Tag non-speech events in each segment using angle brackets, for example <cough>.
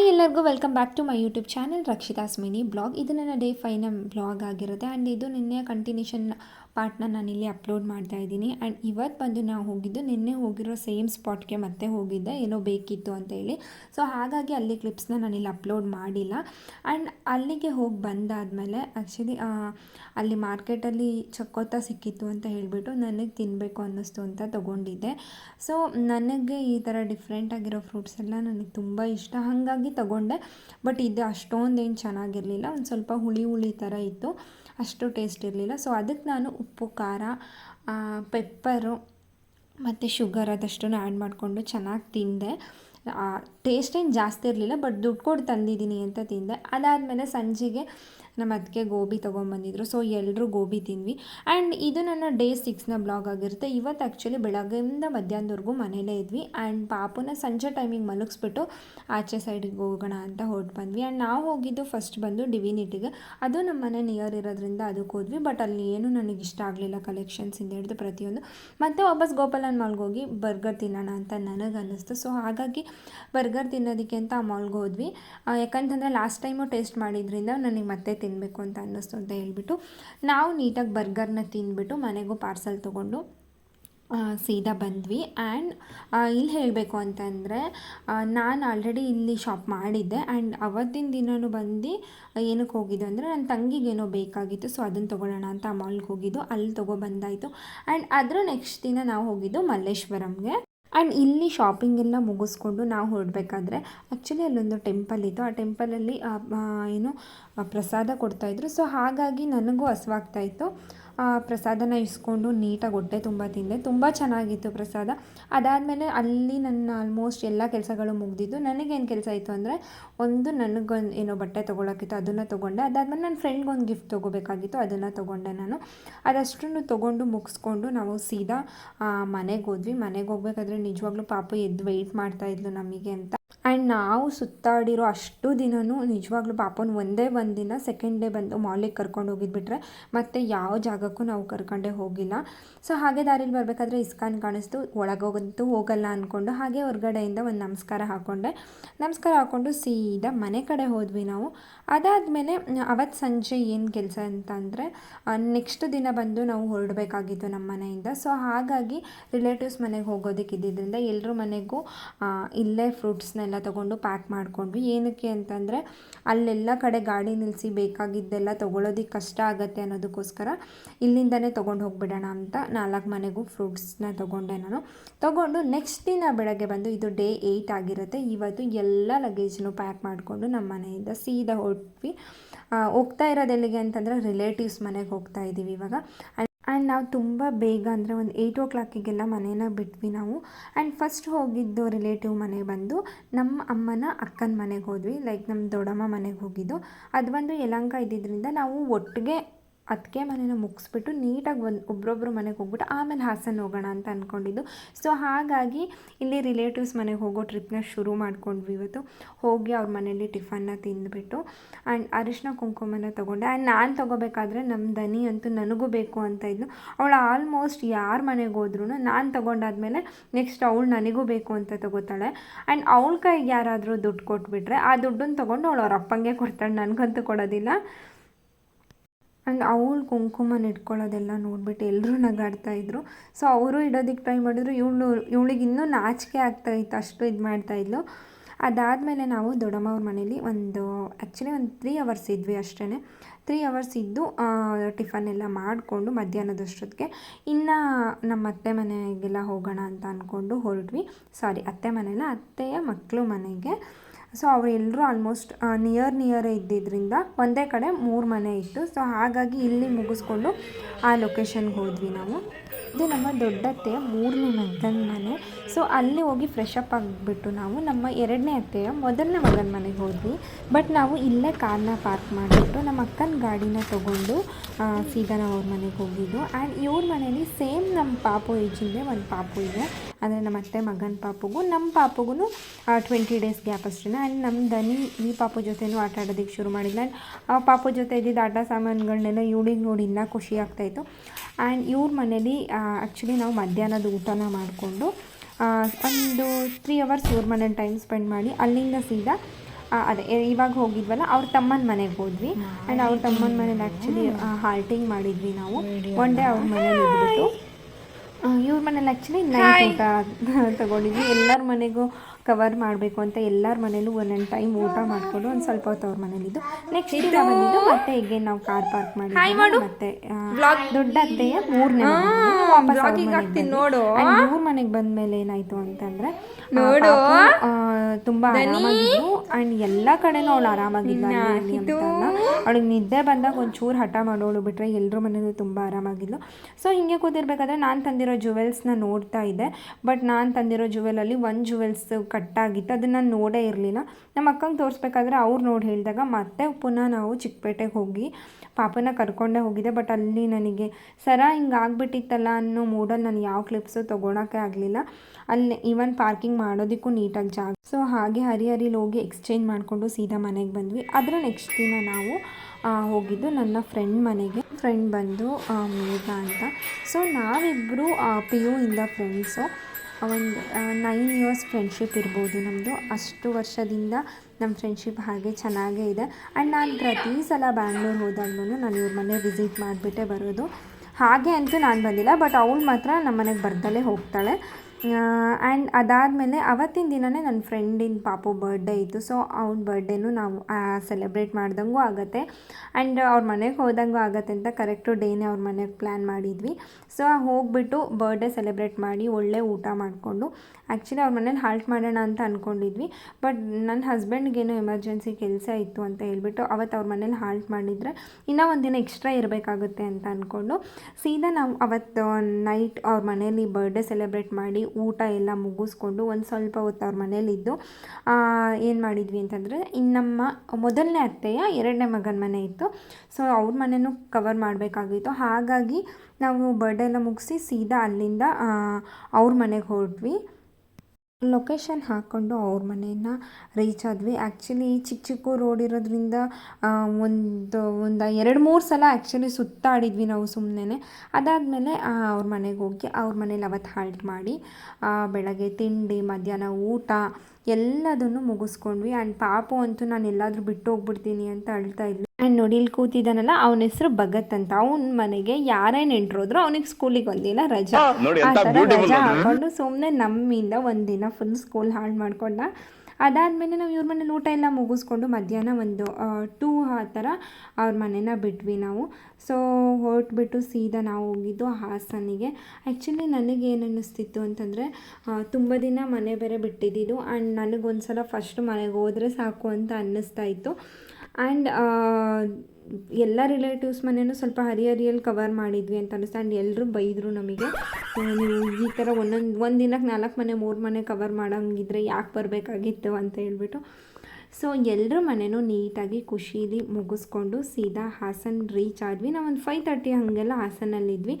Hi ಎಲ್ಲರಿಗೂ welcome back to my YouTube channel Rakshitha ಸ್ಮಿನಿ blog ಇದು ನನ್ನ ಡೇ ಫೈನ ಬ್ಲಾಗ್ ಆಗಿರುತ್ತೆ. ಆ್ಯಂಡ್ ಇದು ನಿನ್ನೆ ಕಂಟಿನ್ಯೂಷನ್ ಪಾರ್ಟ್ನ ನಾನು ಇಲ್ಲಿ ಅಪ್ಲೋಡ್ ಮಾಡ್ತಾ ಇದ್ದೀನಿ. ಆ್ಯಂಡ್ ಇವತ್ತು ಬಂದು ನಾವು ಹೋಗಿದ್ದು ನಿನ್ನೆ ಹೋಗಿರೋ ಸೇಮ್ ಸ್ಪಾಟ್ಗೆ ಮತ್ತೆ ಹೋಗಿದ್ದೆ ಏನೋ ಬೇಕಿತ್ತು ಅಂತ ಹೇಳಿ. ಸೊ ಹಾಗಾಗಿ ಅಲ್ಲಿ ಕ್ಲಿಪ್ಸ್ನ ಇಲ್ಲಿ ಅಪ್ಲೋಡ್ ಮಾಡಿಲ್ಲ. ಆ್ಯಂಡ್ ಅಲ್ಲಿಗೆ ಹೋಗಿ ಬಂದಾದಮೇಲೆ ಆ್ಯಕ್ಚುಲಿ ಅಲ್ಲಿ ಮಾರ್ಕೆಟಲ್ಲಿ ಚಕ್ಕೋತ ಸಿಕ್ಕಿತ್ತು ಅಂತ ಹೇಳಿಬಿಟ್ಟು ನನಗೆ ತಿನ್ನಬೇಕು ಅನ್ನಿಸ್ತು ಅಂತ ತೊಗೊಂಡಿದ್ದೆ. ಸೊ ನನಗೆ ಈ ಥರ ಡಿಫ್ರೆಂಟ್ ಆಗಿರೋ ಫ್ರೂಟ್ಸ್ ಎಲ್ಲ ನನಗೆ ತುಂಬ ಇಷ್ಟ. ಹಾಗಾಗಿ ತೊಗೊಂಡೆ. ಬಟ್ ಇದು ಅಷ್ಟೊಂದೇನು ಚೆನ್ನಾಗಿರಲಿಲ್ಲ. ಒಂದು ಸ್ವಲ್ಪ ಹುಳಿ ಹುಳಿ ಥರ ಇತ್ತು. ಅಷ್ಟು ಟೇಸ್ಟ್ ಇರಲಿಲ್ಲ. ಸೊ ಅದಕ್ಕೆ ನಾನು ಉಪ್ಪು, ಖಾರ ಪೆಪ್ಪರು ಮತ್ತು ಶುಗರ್ ಅದಷ್ಟನ್ನು ಆ್ಯಡ್ ಮಾಡಿಕೊಂಡು ಚೆನ್ನಾಗಿ ತಿಂದೆ. ಟೇಸ್ಟ್ ಏನು ಜಾಸ್ತಿ ಇರಲಿಲ್ಲ, ಬಟ್ ದುಡ್ಡು ಕೊಟ್ಟು ತಂದಿದ್ದೀನಿ ಅಂತ ತಿಂದೆ. ಅದಾದಮೇಲೆ ಸಂಜೆಗೆ ನಮ್ಮ ಅದಕ್ಕೆ ಗೋಬಿ ತೊಗೊಂಬಂದಿದ್ರು. ಸೊ ಎಲ್ಲರೂ ಗೋಬಿ ತಿಂದ್ವಿ. ಆ್ಯಂಡ್ ಇದು ನನ್ನ ಡೇ ಸಿಕ್ಸ್ನ ಬ್ಲಾಗ್ ಆಗಿರುತ್ತೆ. ಇವತ್ತು ಆ್ಯಕ್ಚುಲಿ ಬೆಳಗ್ಗೆಯಿಂದ ಮಧ್ಯಾಹ್ನದವರೆಗೂ ಮನೇಲೇ ಇದ್ವಿ. ಆ್ಯಂಡ್ ಪಾಪುನ ಸಂಜೆ ಟೈಮಿಗೆ ಮಲಗಿಸ್ಬಿಟ್ಟು ಆಚೆ ಸೈಡಿಗೆ ಹೋಗೋಣ ಅಂತ ಹೊರಟು ಬಂದ್ವಿ. ಆ್ಯಂಡ್ ನಾವು ಹೋಗಿದ್ದು ಫಸ್ಟ್ ಬಂದು ಡಿವಿನಿಟಿಗೆ ಅದು ನಮ್ಮ ಮನೆ ನಿಯರ್ ಇರೋದ್ರಿಂದ ಅದಕ್ಕೆ ಹೋದ್ವಿ. ಬಟ್ ಅಲ್ಲಿ ಏನು ನನಗೆ ಇಷ್ಟ ಆಗಲಿಲ್ಲ ಕಲೆಕ್ಷನ್ಸಿಂದ ಹಿಡಿದು ಪ್ರತಿಯೊಂದು. ಮತ್ತು ವಾಪಸ್ ಗೋಪಾಲನ್ ಮಾಲ್ಗೆ ಹೋಗಿ ಬರ್ಗರ್ ತಿನ್ನೋಣ ಅಂತ ನನಗೆ ಅನ್ನಿಸ್ತು. ಸೊ ಹಾಗಾಗಿ ಬರ್ಗರ್ ತಿನ್ನೋದಕ್ಕೆ ಅಂತ ಆ ಮಾಲ್ಗೆ ಹೋದ್ವಿ. ಯಾಕಂತಂದರೆ ಲಾಸ್ಟ್ ಟೈಮು ಟೇಸ್ಟ್ ಮಾಡಿದ್ರಿಂದ ನನಗೆ ಮತ್ತೆ ತಿನ್ನಬೇಕು ಅಂತ ಅನ್ನಿಸ್ತು ಅಂತ ಹೇಳ್ಬಿಟ್ಟು ನಾವು ನೀಟಾಗಿ ಬರ್ಗರ್ನ ತಿಂದ್ಬಿಟ್ಟು ಮನೆಗೂ ಪಾರ್ಸಲ್ ತೊಗೊಂಡು ಸೀದಾ ಬಂದ್ವಿ. ಆ್ಯಂಡ್ ಇಲ್ಲಿ ಹೇಳಬೇಕು ಅಂತಂದರೆ ನಾನು ಆಲ್ರೆಡಿ ಇಲ್ಲಿ ಶಾಪ್ ಮಾಡಿದ್ದೆ. ಆ್ಯಂಡ್ ಅವತ್ತಿನ ದಿನವೂ ಬಂದು ಏನಕ್ಕೆ ಹೋಗಿದ್ದು ಅಂದರೆ ನನ್ನ ತಂಗಿಗೇನೋ ಬೇಕಾಗಿತ್ತು ಸೊ ಅದನ್ನು ತೊಗೊಳ್ಳೋಣ ಅಂತ ಮಾಲ್ಗೆ ಹೋಗಿದ್ದು. ಅಲ್ಲಿ ತೊಗೊಬಂದಾಯಿತು ಆ್ಯಂಡ್ ಅದರ ನೆಕ್ಸ್ಟ್ ದಿನ ನಾವು ಹೋಗಿದ್ದು ಮಲ್ಲೇಶ್ವರಂಗೆ. ಆ್ಯಂಡ್ ಇಲ್ಲಿ ಶಾಪಿಂಗ್ ಎಲ್ಲ ಮುಗಿಸ್ಕೊಂಡು ನಾವು ಹೊರಡಬೇಕಾದ್ರೆ ಆ್ಯಕ್ಚುಲಿ ಅಲ್ಲೊಂದು ಟೆಂಪಲ್ ಇತ್ತು. ಆ ಟೆಂಪಲಲ್ಲಿ ಏನು ಪ್ರಸಾದ ಕೊಡ್ತಾಯಿದ್ರು ಸೊ ಹಾಗಾಗಿ ನನಗೂ ಹಸ್ವಾಗ್ತಾಯಿತ್ತು ಪ್ರಸಾದನ ಇಸ್ಕೊಂಡು ನೀಟಾಗಿ ಹೊಟ್ಟೆ ತುಂಬ ತಿಂದೆ. ತುಂಬ ಚೆನ್ನಾಗಿತ್ತು ಪ್ರಸಾದ. ಅದಾದಮೇಲೆ ಅಲ್ಲಿ ನನ್ನ ಆಲ್ಮೋಸ್ಟ್ ಎಲ್ಲ ಕೆಲಸಗಳು ಮುಗಿದಿದ್ದು. ನನಗೇನು ಕೆಲಸ ಇತ್ತು ಅಂದರೆ ಒಂದು ನನಗೊಂದು ಏನೋ ಬಟ್ಟೆ ತೊಗೊಳಕ್ಕಿತ್ತು, ಅದನ್ನು ತೊಗೊಂಡೆ. ಅದಾದಮೇಲೆ ನನ್ನ ಫ್ರೆಂಡ್ಗೊಂದು ಗಿಫ್ಟ್ ತೊಗೋಬೇಕಾಗಿತ್ತು, ಅದನ್ನು ತೊಗೊಂಡೆ ನಾನು. ಅದಷ್ಟನ್ನು ತೊಗೊಂಡು ಮುಗಿಸ್ಕೊಂಡು ನಾವು ಸೀದಾ ಮನೆಗೆ ಹೋದ್ವಿ. ಮನೆಗೆ ಹೋಗ್ಬೇಕಾದ್ರೆ ನಿಜವಾಗ್ಲೂ ಪಾಪ ಎದ್ದು ವೆಯ್ಟ್ ಮಾಡ್ತಾಯಿದ್ಲು ನಮಗೆ ಅಂತ. ಆ್ಯಂಡ್ ನಾವು ಸುತ್ತಾಡಿರೋ ಅಷ್ಟು ದಿನವೂ ನಿಜವಾಗ್ಲೂ ಪಾಪನ ಒಂದೇ ಒಂದು ದಿನ ಸೆಕೆಂಡ್ ಡೇ ಬಂದು ಮಾಲಿಗೆ ಕರ್ಕೊಂಡು ಹೋಗಿದ್ಬಿಟ್ರೆ ಮತ್ತು ಯಾವ ಜಾಗಕ್ಕೂ ನಾವು ಕರ್ಕೊಂಡೇ ಹೋಗಿಲ್ಲ. ಸೊ ಹಾಗೆ ದಾರಿಲಿ ಬರಬೇಕಾದ್ರೆ ಇಸ್ಕಾನ್ ಕಾಣಿಸ್ತು. ಒಳಗೋಗಂತೂ ಹೋಗಲ್ಲ ಅಂದ್ಕೊಂಡು ಹಾಗೆ ಹೊರಗಡೆಯಿಂದ ಒಂದು ನಮಸ್ಕಾರ ಹಾಕ್ಕೊಂಡೆ ನಮಸ್ಕಾರ ಹಾಕ್ಕೊಂಡು ಸೀದಾ ಮನೆ ಕಡೆ ಹೋದ್ವಿ ನಾವು. ಅದಾದಮೇಲೆ ಅವತ್ತು ಸಂಜೆ ಏನು ಕೆಲಸ ಅಂತಂದರೆ ನೆಕ್ಸ್ಟ್ ದಿನ ಬಂದು ನಾವು ಹೊರಡಬೇಕಾಗಿತ್ತು ನಮ್ಮ ಮನೆಯಿಂದ. ಸೊ ಹಾಗಾಗಿ ರಿಲೇಟಿವ್ಸ್ ಮನೆಗೆ ಹೋಗೋದಕ್ಕೆ ಇದ್ದಿದ್ದರಿಂದ ಎಲ್ಲರೂ ಮನೆಗೂ ಇಲ್ಲೇ ಫ್ರೂಟ್ಸ್ನೆಲ್ಲ ತೊಗೊಂಡು ಪ್ಯಾಕ್ ಮಾಡಿಕೊಂಡ್ವಿ. ಏನಕ್ಕೆ ಅಂತಂದರೆ ಅಲ್ಲೆಲ್ಲ ಕಡೆ ಗಾಡಿ ನಿಲ್ಲಿಸಿ ಬೇಕಾಗಿದ್ದೆಲ್ಲ ತೊಗೊಳೋದಕ್ಕೆ ಕಷ್ಟ ಆಗುತ್ತೆ ಅನ್ನೋದಕ್ಕೋಸ್ಕರ ಇಲ್ಲಿಂದನೇ ತೊಗೊಂಡು ಹೋಗಿಬಿಡೋಣ ಅಂತ ನಾಲ್ಕು ಮನೆಗೂ ಫ್ರೂಟ್ಸ್ನ ತೊಗೊಂಡೆ ನಾನು. ತೊಗೊಂಡು ನೆಕ್ಸ್ಟ್ ದಿನ ಬೆಳಗ್ಗೆ ಬಂದು ಇದು ಡೇ ಏಯ್ಟ್ ಆಗಿರುತ್ತೆ. ಇವತ್ತು ಎಲ್ಲ ಲಗೇಜ್ನು ಪ್ಯಾಕ್ ಮಾಡಿಕೊಂಡು ನಮ್ಮ ಮನೆಯಿಂದ ಸೀದಾ ಹೊರಟ್ವಿ ಹೋಗ್ತಾ ಇರೋದೆಲ್ಲಿಗೆ ಅಂತಂದರೆ ರಿಲೇಟಿವ್ಸ್ ಮನೆಗೆ ಹೋಗ್ತಾ ಇದ್ದೀವಿ ಇವಾಗ. ಆ್ಯಂಡ್ ನಾವು ತುಂಬ ಬೇಗ ಅಂದರೆ ಒಂದು ಏಯ್ಟ್ ಓ ಕ್ಲಾಕಿಗೆಲ್ಲ ಮನೇನ ಬಿಟ್ವಿ ನಾವು. ಆ್ಯಂಡ್ ಫಸ್ಟ್ ಹೋಗಿದ್ದು ರಿಲೇಟಿವ್ ಮನೆ ಬಂದು ನಮ್ಮ ಅಮ್ಮನ ಅಕ್ಕನ ಮನೆಗೆ ಹೋದ್ವಿ ಲೈಕ್ ನಮ್ಮ ದೊಡ್ಡಮ್ಮ ಮನೆಗೆ ಹೋಗಿದ್ದು. ಅದು ಬಂದು ಯಲಂಕ ಇದ್ದಿದ್ದರಿಂದ ನಾವು ಒಟ್ಟಿಗೆ ಅದಕ್ಕೆ ಮನೇನ ಮುಗಿಸ್ಬಿಟ್ಟು ನೀಟಾಗಿ ಒಂದು ಒಬ್ರೊಬ್ರು ಮನೆಗೆ ಹೋಗ್ಬಿಟ್ಟು ಆಮೇಲೆ ಹಾಸನ ಹೋಗೋಣ ಅಂತ ಅಂದ್ಕೊಂಡಿದ್ದು ಸೊ ಹಾಗಾಗಿ ಇಲ್ಲಿ ರಿಲೇಟಿವ್ಸ್ ಮನೆಗೆ ಹೋಗೋ ಟ್ರಿಪ್ನ ಶುರು ಮಾಡ್ಕೊಂಡ್ವಿ ಇವತ್ತು. ಹೋಗಿ ಅವ್ರ ಮನೇಲಿ ಟಿಫನ್ನ ತಿಂದುಬಿಟ್ಟು ಆ್ಯಂಡ್ ಅರಿಶಿನ ಕುಂಕುಮನ ತೊಗೊಂಡೆ. ಆ್ಯಂಡ್ ನಾನು ತೊಗೋಬೇಕಾದ್ರೆ ನಮ್ಮ ದನಿ ಅಂತೂ ನನಗೂ ಬೇಕು ಅಂತ ಇದ್ಲು. ಅವಳು ಆಲ್ಮೋಸ್ಟ್ ಯಾರ ಮನೆಗೆ ಹೋದ್ರೂ ನಾನು ತೊಗೊಂಡಾದ್ಮೇಲೆ ನೆಕ್ಸ್ಟ್ ಅವಳು ನನಗೂ ಬೇಕು ಅಂತ ತೊಗೋತಾಳೆ. ಆ್ಯಂಡ್ ಅವಳ ಕೈಗೆ ಯಾರಾದರೂ ದುಡ್ಡು ಕೊಟ್ಬಿಟ್ರೆ ಆ ದುಡ್ಡನ್ನು ತೊಗೊಂಡು ಅವಳು ಅವ್ರ ಅಪ್ಪಂಗೆ ಕೊಡ್ತಾಳೆ. ನನಗಂತೂ ಕೊಡೋದಿಲ್ಲ. ಆ್ಯಂಡ್ ಅವಳು ಕುಂಕುಮನ ಇಟ್ಕೊಳ್ಳೋದೆಲ್ಲ ನೋಡಿಬಿಟ್ಟು ಎಲ್ಲರೂ ನಗಾಡ್ತಾ ಇದ್ರು. ಸೊ ಅವರು ಇಡೋದಕ್ಕೆ ಟ್ರೈ ಮಾಡಿದ್ರು. ಇವಳು, ಇವಳಿಗೆ ಇನ್ನೂ ನಾಚಿಕೆ ಆಗ್ತಾಯಿತ್ತು ಅಷ್ಟು ಇದು ಮಾಡ್ತಾಯಿದ್ಲು ಅದಾದಮೇಲೆ ನಾವು ದೊಡ್ಡಮ್ಮವ್ರ ಮನೇಲಿ ಒಂದು ಆ್ಯಕ್ಚುಲಿ ಒಂದು ತ್ರೀ ಅವರ್ಸ್ ಇದ್ವಿ ಅಷ್ಟೇ ತ್ರೀ ಅವರ್ಸ್ ಇದ್ದು ಟಿಫನ್ ಎಲ್ಲ ಮಾಡಿಕೊಂಡು ಮಧ್ಯಾಹ್ನದಷ್ಟೊತ್ತಿಗೆ ಇನ್ನು ನಮ್ಮ ಅತ್ತೆ ಮನೆಗೆಲ್ಲ ಹೋಗೋಣ ಅಂತ ಅಂದ್ಕೊಂಡು ಹೊರಟ್ವಿ. ಸಾರಿ ಅತ್ತೆ ಮನೆಯಲ್ಲ ಅತ್ತೆಯ ಮಕ್ಕಳು ಮನೆಗೆ. ಸೊ ಅವರೆಲ್ಲರೂ ಆಲ್ಮೋಸ್ಟ್ ನಿಯರ್ ನಿಯರೇ ಇದ್ದಿದ್ದರಿಂದ ಒಂದೇ ಕಡೆ ಮೂರು ಮನೆ ಇತ್ತು. ಸೊ ಹಾಗಾಗಿ ಇಲ್ಲಿ ಮುಗಿಸ್ಕೊಂಡು ಆ ಲೊಕೇಶನ್ಗೆ ಹೋದ್ವಿ ನಾವು. ಇದು ನಮ್ಮ ದೊಡ್ಡತ್ತೆಯ ಮೂರನೇ ಮಗನ ಮನೆ. ಸೊ ಅಲ್ಲಿ ಹೋಗಿ ಫ್ರೆಶ್ ಅಪ್ ಆಗಿಬಿಟ್ಟು ನಾವು ನಮ್ಮ ಎರಡನೇ ಅತ್ತೆಯ ಮೊದಲನೇ ಮಗನ ಮನೆಗೆ ಹೋದ್ವಿ. ಬಟ್ ನಾವು ಇಲ್ಲೇ ಕಾರ್ನ ಪಾರ್ಕ್ ಮಾಡಿಬಿಟ್ಟು ನಮ್ಮ ಅಕ್ಕನ ಗಾಡಿನ ತೊಗೊಂಡು ಸೀದಾ ನಾವು ಅವ್ರ ಮನೆಗೆ ಹೋಗಿದ್ದು. ಆ್ಯಂಡ್ ಇವ್ರ ಮನೇಲಿ ಸೇಮ್ ನಮ್ಮ ಪಾಪು ಏಜಿಂದೆ ಒಂದು ಪಾಪು ಇದೆ. ಅಂದರೆ ನಮ್ಮ ಅತ್ತೆ ಮಗನ ಪಾಪುಗೂ ನಮ್ಮ ಪಾಪುಗೂ ಟ್ವೆಂಟಿ ಡೇಸ್ ಗ್ಯಾಪ್ ಅಷ್ಟೇ ಆ್ಯಂಡ್ ನಮ್ಮ ದನಿ ಈ ಪಾಪು ಜೊತೆನೂ ಆಟ ಆಡೋದಕ್ಕೆ ಶುರು ಮಾಡಿಲ್ಲ ಆ್ಯಂಡ್ ಆ ಪಾಪು ಜೊತೆ ಇದ್ದಿದ್ದ ಆಟ ಸಾಮಾನುಗಳನ್ನೆಲ್ಲ ಇವಳಿಗೆ ನೋಡಿ ಇನ್ನೂ ಖುಷಿ ಆಗ್ತಾಯಿತ್ತು. ಆ್ಯಂಡ್ ಇವ್ರ ಮನೇಲಿ ಆ್ಯಕ್ಚುಲಿ ನಾವು ಮಧ್ಯಾಹ್ನದ ಊಟನ ಮಾಡಿಕೊಂಡು ಒಂದು ತ್ರೀ ಅವರ್ಸ್ ಇವ್ರ ಮನೇಲಿ ಟೈಮ್ ಸ್ಪೆಂಡ್ ಮಾಡಿ ಅಲ್ಲಿಂದ ಸೀದಾ ಅದೇ ಇವಾಗ ಹೋಗಿದ್ವಲ್ಲ ಅವ್ರ ತಮ್ಮನ ಮನೆಗೆ ಹೋದ್ವಿ. ಆ್ಯಂಡ್ ಅವ್ರ ತಮ್ಮನ ಮನೇಲಿ ಆ್ಯಕ್ಚುಲಿ ಹಾಲ್ಟಿಂಗ್ ಮಾಡಿದ್ವಿ ನಾವು. ಒನ್ ಡೇ ಅವ್ರ ಮನೇಲಿ ಇದ್ಬಿಟ್ಟು. ಇವ್ರ ಮನೇಲಿ ಆ್ಯಕ್ಚುಲಿ ನೈಟ್ ಊಟ <laughs> ತಗೊಂಡಿದ್ವಿ. ಎಲ್ಲರ ಮನೆಗೂ ಕವರ್ ಮಾಡಬೇಕು ಅಂತ ಎಲ್ಲರ ಮನೇಲೂ ಒಂದೊಂದು ಟೈಮ್ ಊಟ ಮಾಡ್ಕೊಂಡು ಒಂದು ಸ್ವಲ್ಪ ಹೊತ್ತು ಅವ್ರ ಮನೇಲಿದ್ದು. ನೆಕ್ಸ್ಟ್ ದಿನ ಬಂದಿದ್ದು ಮತ್ತೆ ಈಗ ನಾವು ಕಾರ್ ಪಾರ್ಕ್ ಮಾಡಿ. ಮತ್ತೆ ದೊಡ್ಡ ಅತ್ತೆಯ ಮೂರನೇ ನೋಡು. ಮೂರ್ ಮನೆಗೆ ಬಂದ್ಮೇಲೆ ಏನಾಯ್ತು ಅಂತಂದ್ರೆ ನೋಡು. ತುಂಬಾ ಆರಾಮಾಗಿದ್ದು. ಅಂಡ್ ಎಲ್ಲಾ ಕಡೆನೂ ಅವಳು ಆರಾಮಾಗಿದ್ದು ಅಲ್ಲಿ ಅಲ್ಲ ಅವಳಿಗೆ ನಿದ್ದೆ ಬಂದಾಗ ಒಂಚೂರು ಹಠ ಮಾಡೋಳು ಬಿಟ್ರೆ ಎಲ್ಲರ ಮನೇಲೂ ತುಂಬಾ ಆರಾಮಾಗಿದ್ಲು ಸೊ ಹಿಂಗೆ ಕೂತಿರ್ಬೇಕಾದ್ರೆ ನಾನು ತಂದಿರೋ ಜುವೆಲ್ಸ್ನ ನೋಡ್ತಾ ಇದ್ದೆ. ಬಟ್ ನಾನು ತಂದಿರೋ ಜುವೆಲಲ್ಲಿ ಒಂದು ಜುವೆಲ್ಸ್ ಕಟ್ಟಾಗಿತ್ತು. ಅದನ್ನ ನಾನು ನೋಡೇ ಇರಲಿಲ್ಲ. ನಮ್ಮ ಅಕ್ಕಂಗೆ ತೋರಿಸ್ಬೇಕಾದ್ರೆ ಅವ್ರು ನೋಡಿ ಹೇಳಿದಾಗ ಮತ್ತೆ ಪುನಃ ನಾವು ಚಿಕ್ಕಪೇಟೆಗೆ ಹೋಗಿ ಪಾಪನ ಕರ್ಕೊಂಡೇ ಹೋಗಿದ್ದೆ. ಬಟ್ ಅಲ್ಲಿ ನನಗೆ, ಸರ, ಹಿಂಗೆ ಆಗಿಬಿಟ್ಟಿತ್ತಲ್ಲ ಅನ್ನೋ ಮೂಡಲ್ಲಿ ನಾನು ಯಾವ ಕ್ಲಿಪ್ಸು ತೊಗೊಳಕ್ಕೆ ಆಗಲಿಲ್ಲ. ಅಲ್ಲಿ ಈವನ್ ಪಾರ್ಕಿಂಗ್ ಮಾಡೋದಕ್ಕೂ ನೀಟಾಗಿ ಜಾಗ ಸೊ ಹಾಗೆ ಹರಿಹರಿಲಿ ಹೋಗಿ ಎಕ್ಸ್ಚೇಂಜ್ ಮಾಡಿಕೊಂಡು ಸೀದಾ ಮನೆಗೆ ಬಂದ್ವಿ. ಅದರ ನೆಕ್ಸ್ಟ್ ದಿನ ನಾವು ಹೋಗಿದ್ದು ನನ್ನ ಫ್ರೆಂಡ್ ಮನೆಗೆ. ಫ್ರೆಂಡ್ ಬಂದು ಮೇಘ ಅಂತ. ಸೊ ನಾವಿಬ್ಬರು ಪಿ ಯು ಇಂದ ಫ್ರೆಂಡ್ಸು ಒಂದು ನೈನ್ ಇಯರ್ಸ್ ಫ್ರೆಂಡ್ಶಿಪ್ ಇರ್ಬೋದು ನಮ್ಮದು ಅಷ್ಟು ವರ್ಷದಿಂದ ನಮ್ಮ ಫ್ರೆಂಡ್ಶಿಪ್ ಹಾಗೆ ಚೆನ್ನಾಗೇ ಇದೆ. ಆ್ಯಂಡ್ ನಾನು ಪ್ರತಿ ಸಲ ಬ್ಯಾಂಗ್ಳೂರು ಹೋದಾಗ್ಲೂ ನಾನು ಇವ್ರ ಮನೆ ವಿಸಿಟ್ ಮಾಡಿಬಿಟ್ಟೆ ಬರೋದು. ಹಾಗೆ ಅಂತೂ ನಾನು ಬಂದಿಲ್ಲ ಬಟ್ ಅವಳು ಮಾತ್ರ ನಮ್ಮ ಮನೆಗೆ ಬರ್ದಲ್ಲೇ ಹೋಗ್ತಾಳೆ. ಆ್ಯಂಡ್ ಅದಾದಮೇಲೆ ಅವತ್ತಿನ ದಿನವೇ ನನ್ನ ಫ್ರೆಂಡಿನ ಪಾಪು ಬರ್ಡೇ ಇತ್ತು. ಸೊ ಅವ್ನ ಬರ್ಡೇನೂ ನಾವು ಸೆಲೆಬ್ರೇಟ್ ಮಾಡ್ದಂಗೂ ಆಗುತ್ತೆ. ಆ್ಯಂಡ್ ಅವ್ರ ಮನೆಗೆ ಹೋದಂಗೂ ಆಗುತ್ತೆ ಅಂತ ಕರೆಕ್ಟು ಡೇನೇ ಅವ್ರ ಮನೆಗೆ ಪ್ಲ್ಯಾನ್ ಮಾಡಿದ್ವಿ. ಸೊ ಹೋಗ್ಬಿಟ್ಟು ಬರ್ಡೇ ಸೆಲೆಬ್ರೇಟ್ ಮಾಡಿ ಒಳ್ಳೆ ಊಟ ಮಾಡಿಕೊಂಡು ಆ್ಯಕ್ಚುಲಿ ಅವ್ರ ಮನೇಲಿ ಹಾಲ್ಟ್ ಮಾಡೋಣ ಅಂತ ಅಂದ್ಕೊಂಡಿದ್ವಿ ಬಟ್ ನನ್ನ ಹಸ್ಬೆಂಡ್ಗೇನೋ ಎಮರ್ಜೆನ್ಸಿ ಕೆಲಸ ಇತ್ತು ಅಂತ ಹೇಳ್ಬಿಟ್ಟು ಅವತ್ತು ಅವ್ರ ಮನೇಲಿ ಹಾಲ್ಟ್ ಮಾಡಿದರೆ ಇನ್ನೂ ಒಂದು ದಿನ ಎಕ್ಸ್ಟ್ರಾ ಇರಬೇಕಾಗುತ್ತೆ ಅಂತ ಅಂದ್ಕೊಂಡು ಸೀದಾ ನಾವು ಅವತ್ತು ನೈಟ್ ಅವ್ರ ಮನೇಲಿ ಬರ್ಡೇ ಸೆಲೆಬ್ರೇಟ್ ಮಾಡಿ ಊಟ ಎಲ್ಲ ಮುಗಿಸ್ಕೊಂಡು ಒಂದು ಸ್ವಲ್ಪ ಹೊತ್ತು ಅವ್ರ ಮನೇಲಿದ್ದು ಏನು ಮಾಡಿದ್ವಿ ಅಂತಂದರೆ ಇನ್ನು ನಮ್ಮ ಮೊದಲನೇ ಅತ್ತೆಯ ಎರಡನೇ ಮಗನ ಮನೆ ಇತ್ತು. ಸೊ ಅವ್ರ ಮನೆಯೂ ಕವರ್ ಮಾಡಬೇಕಾಗಿತ್ತು. ಹಾಗಾಗಿ ನಾವು ಬರ್ಡೇ ಎಲ್ಲ ಮುಗಿಸಿ ಸೀದಾ ಅಲ್ಲಿಂದ ಅವ್ರ ಮನೆಗೆ ಹೊರಟ್ವಿ ಲೊಕೇಶನ್ ಹಾಕ್ಕೊಂಡು ಅವ್ರ ಮನೆಯನ್ನ ರೀಚ್ ಆದ್ವಿ. ಆ್ಯಕ್ಚುಲಿ ಚಿಕ್ಕ ಚಿಕ್ಕ ರೋಡ್ ಇರೋದ್ರಿಂದ ಒಂದು ಒಂದು ಎರಡು ಮೂರು ಸಲ ಆ್ಯಕ್ಚುಲಿ ಸುತ್ತಾಡಿದ್ವಿ ನಾವು ಸುಮ್ಮನೆ ಅದಾದಮೇಲೆ ಅವ್ರ ಮನೆಗೆ ಹೋಗಿ ಅವ್ರ ಮನೇಲಿ ಅವತ್ತು ಹಾಲ್ಟ್ ಮಾಡಿ ಬೆಳಗ್ಗೆ ತಿಂಡಿ, ಮಧ್ಯಾಹ್ನ ಊಟ ಎಲ್ಲದನ್ನು ಮುಗಿಸ್ಕೊಂಡ್ವಿ. ಆ್ಯಂಡ್ ಪಾಪು ಅಂತೂ ನಾನು ಎಲ್ಲಾದರೂ ಬಿಟ್ಟು ಹೋಗ್ಬಿಡ್ತೀನಿ ಅಂತ ಅಳ್ತಾ ಇದ್ಲು. ಆ್ಯಂಡ್ ನೋಡಿ ಇಲ್ಲಿ ಕೂತಿದ್ದಾನಲ್ಲ ಅವನ ಹೆಸರು ಭಗತ್ ಅಂತ. ಅವನ ಮನೆಗೆ ಯಾರೇ ನೆಂಟ್ರೋದ್ರು ಅವನಿಗೆ ಸ್ಕೂಲಿಗೆ ಒಂದಿನ ರಜಾ. ಆ ಥರ ರಜಾ ಹಾಕೊಂಡು ಸುಮ್ಮನೆ ನಮ್ಮಿಂದ ಒಂದಿನ ಫುಲ್ ಸ್ಕೂಲ್ ಹಾಳು ಮಾಡ್ಕೊಂಡ. ಅದಾದಮೇಲೆ ನಾವು ಇವ್ರ ಮನೇಲಿ ಊಟ ಎಲ್ಲ ಮುಗಿಸ್ಕೊಂಡು ಮಧ್ಯಾಹ್ನ ಒಂದು ಟೂ ಆ ಥರ ಅವ್ರ ಮನೇನ ಬಿಟ್ವಿ ನಾವು. ಸೊ ಹೊರಟ್ಬಿಟ್ಟು ಸೀದಾ ನಾವು ಹೋಗಿದ್ದು ಹಾಸನಿಗೆ. ಆ್ಯಕ್ಚುಲಿ ನನಗೆ ಏನು ಅನ್ನಿಸ್ತಿತ್ತು ಅಂತಂದರೆ ತುಂಬ ದಿನ ಮನೆ ಬೇರೆ ಬಿಟ್ಟಿದ್ದಿದ್ದು. ಆ್ಯಂಡ್ ನನಗೊಂದು ಸಲ ಫಸ್ಟ್ ಮನೆಗೆ ಹೋದರೆ ಸಾಕು ಅಂತ ಅನ್ನಿಸ್ತಾ ಇತ್ತು. ಆ್ಯಂಡ್ ಎಲ್ಲ ರಿಲೇಟಿವ್ಸ್ ಮನೇನು ಸ್ವಲ್ಪ ಹರಿಹರಿಯಲ್ಲಿ ಕವರ್ ಮಾಡಿದ್ವಿ ಅಂತ ಅನ್ನಿಸ್ತು ಆ್ಯಂಡ್ ಎಲ್ಲರೂ ಬೈದರು ನಮಗೆ. ನೀವು ಈ ಥರ ಒಂದೊಂದು, ಒಂದು ದಿನಕ್ಕೆ ನಾಲ್ಕು ಮನೆ, ಮೂರು ಮನೆ ಕವರ್ ಮಾಡೋಂಗಿದ್ರೆ ಯಾಕೆ ಬರಬೇಕಾಗಿತ್ತು ಅಂತ ಹೇಳ್ಬಿಟ್ಟು. ಸೊ ಎಲ್ಲರ ಮನೆಯೂ ನೀಟಾಗಿ, ಖುಷೀಲಿ ಮುಗಿಸ್ಕೊಂಡು ಸೀದಾ ಹಾಸನ್ ರೀಚ್ ಆದ್ವಿ. ನಾವು ಒಂದು ಫೈವ್ ತರ್ಟಿ ಹಾಗೆಲ್ಲ ಹಾಸನಲ್ಲಿದ್ವಿ.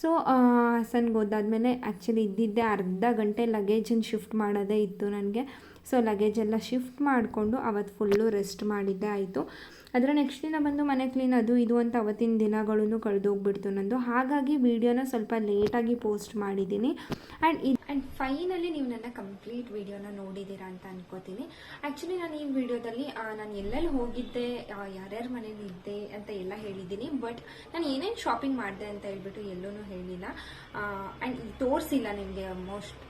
ಸೊ ಹಾಸನ್ಗೆ ಹೋದಾದ್ಮೇಲೆ ಆ್ಯಕ್ಚುಲಿ ಇದ್ದಿದ್ದೆ ಅರ್ಧ ಗಂಟೆ ಲಗೇಜನ್ನು ಶಿಫ್ಟ್ ಮಾಡೋದೇ ಇತ್ತು ನನಗೆ. ಸೊ ಲಗೇಜ್ ಎಲ್ಲ ಶಿಫ್ಟ್ ಮಾಡಿಕೊಂಡು ಅವತ್ತು ಫುಲ್ಲು ರೆಸ್ಟ್ ಮಾಡಿದ್ದೆ ಆಯಿತು. ಅದರ ನೆಕ್ಸ್ಟ್ ದಿನ ಬಂದು ಮನೆ ಕ್ಲೀನ್ ಅದು ಇದು ಅಂತ ಅವತ್ತಿನ ದಿನಗಳೂ ಕಳೆದೋಗ್ಬಿಡ್ತು ನಂದು. ಹಾಗಾಗಿ ವೀಡಿಯೋನ ಸ್ವಲ್ಪ ಲೇಟಾಗಿ ಪೋಸ್ಟ್ ಮಾಡಿದ್ದೀನಿ. ಆ್ಯಂಡ್ ಇದು ಆ್ಯಂಡ್ ಫೈನಲಿ ನೀವು ನನ್ನ ಕಂಪ್ಲೀಟ್ ವಿಡಿಯೋನ ನೋಡಿದ್ದೀರಾ ಅಂತ ಅನ್ಕೋತೀನಿ. ಆ್ಯಕ್ಚುಲಿ ನಾನು ಈ ವಿಡಿಯೋದಲ್ಲಿ ನಾನು ಎಲ್ಲೆಲ್ಲಿ ಹೋಗಿದ್ದೆ ಯಾರ್ಯಾರ ಮನೇಲಿ ಇದ್ದೆ ಅಂತ ಎಲ್ಲ ಹೇಳಿದ್ದೀನಿ. ಬಟ್ ನಾನು ಏನೇನು ಶಾಪಿಂಗ್ ಮಾಡಿದೆ ಅಂತ ಹೇಳ್ಬಿಟ್ಟು ಎಲ್ಲೂ ಹೇಳಿಲ್ಲ. ಆ್ಯಂಡ್ ತೋರಿಸಿಲ್ಲ ನಿಮಗೆ ಮೋಸ್ಟ್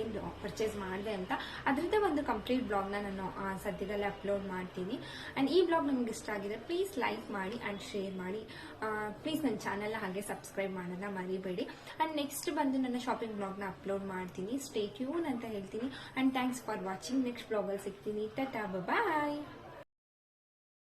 ಏನು ಪರ್ಚೇಸ್ ಮಾಡಿದೆ ಅಂತ. ಅದರಿಂದ ಒಂದು ಕಂಪ್ಲೀಟ್ ಬ್ಲಾಗ್ನ ನಾನು ಸದ್ಯದಲ್ಲೇ ಅಪ್ಲೋಡ್ ಮಾಡ್ತೀನಿ. ಆ್ಯಂಡ್ ಈ ಬ್ಲಾಗ್ ನಿಮ್ಗೆ ಇಷ್ಟ ಆಗಿದೆ ಪ್ಲೀಸ್ ಲೈಕ್ ಮಾಡಿ ಆ್ಯಂಡ್ ಶೇರ್ ಮಾಡಿ. ಪ್ಲೀಸ್ ನನ್ನ ಚಾನಲ್ನ ಹಾಗೆ ಸಬ್ಸ್ಕ್ರೈಬ್ ಮಾಡೋದನ್ನ ಮರಿಬೇಡಿ. ಆ್ಯಂಡ್ ನೆಕ್ಸ್ಟ್ ಬಂದು ನನ್ನ ಶಾಪಿಂಗ್ ಬ್ಲಾಗ್ನ ಅಪ್ಲೋಡ್ ಮಾಡ್ತೀನಿ. ಸ್ಟೇ ಟ್ಯೂನ್ ಅಂತ ಹೇಳ್ತೀನಿ. And thanks for watching next ಬ್ಲಾಗಲ್ಲಿ ಸಿಗ್ತೀನಿ. Tata bye